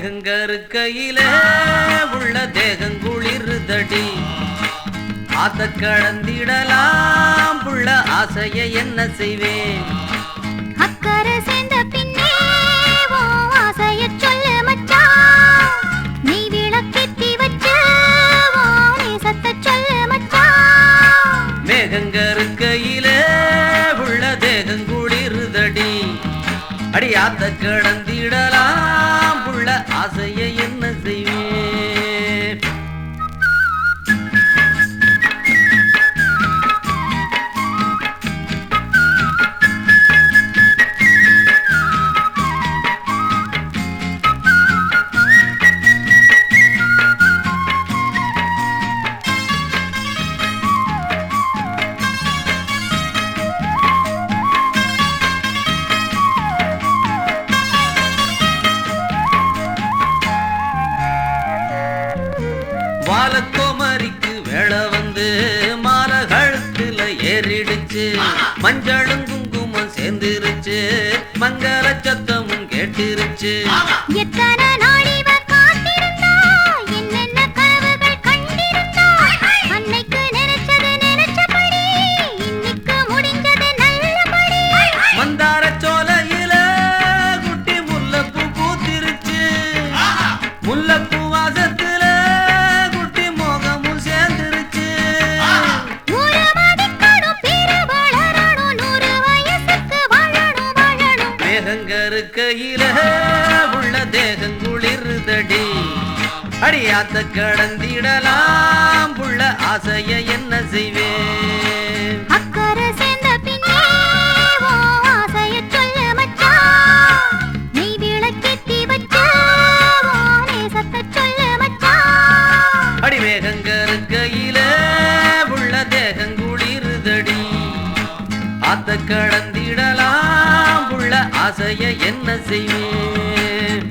தேகங்கருக்கையில உள்ள தேகம் குளிருதடி ஆத்த கடந்திடலாம் புள்ள ஆசைய என்ன செய்வேன்? அக்கறை சேர்ந்த வாலக்கோமரிக்கு வேலை வந்து மாலை கழுத்துல ஏறிடுச்சு. மஞ்சளும் குங்குமம் சேர்ந்துருச்சு. மங்கள சத்தமும் கேட்டுருச்சு. இருக்கையில உள்ள தேகம் குளிருதடி அடியாத்த கடந்திடலாம் புள்ள ஆசைய என்ன செய்வேன் அக்கறை சேர்ந்த பின்னே உன் ஆசையச் சொல்லு மச்சான். நீ விளக்கேத்தி வச்சு உன் நேசத்தைச் சொல்லு மச்சான். அடி மேகங்க இருக்கையில உள்ள தேகம் குளிருதடி ஆத்த கடந்திடலாம் உள்ள ஆசைய என்ன செய்வேன்?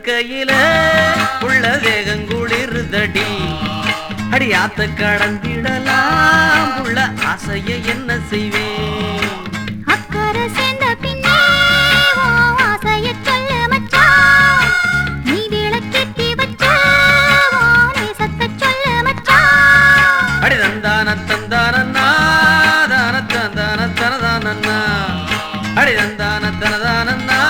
இருக்கையில உள்ள வேகம் குளிருதடி அடி ஆத்த கடந்திடலாம் உள்ள ஆசைய என்ன செய்வேன் அக்கறை சேர்ந்த பின்னே உன் ஆசையச் சொல்லு மச்சான். நீ விளக்கேத்தி வச்ச உன் நேசத்தைச் சொல்லு மச்சான். அடி தந்தான தந்தானன்னா தான தந்தான தனதானன்னா அடி தந்தான தனதானன்னா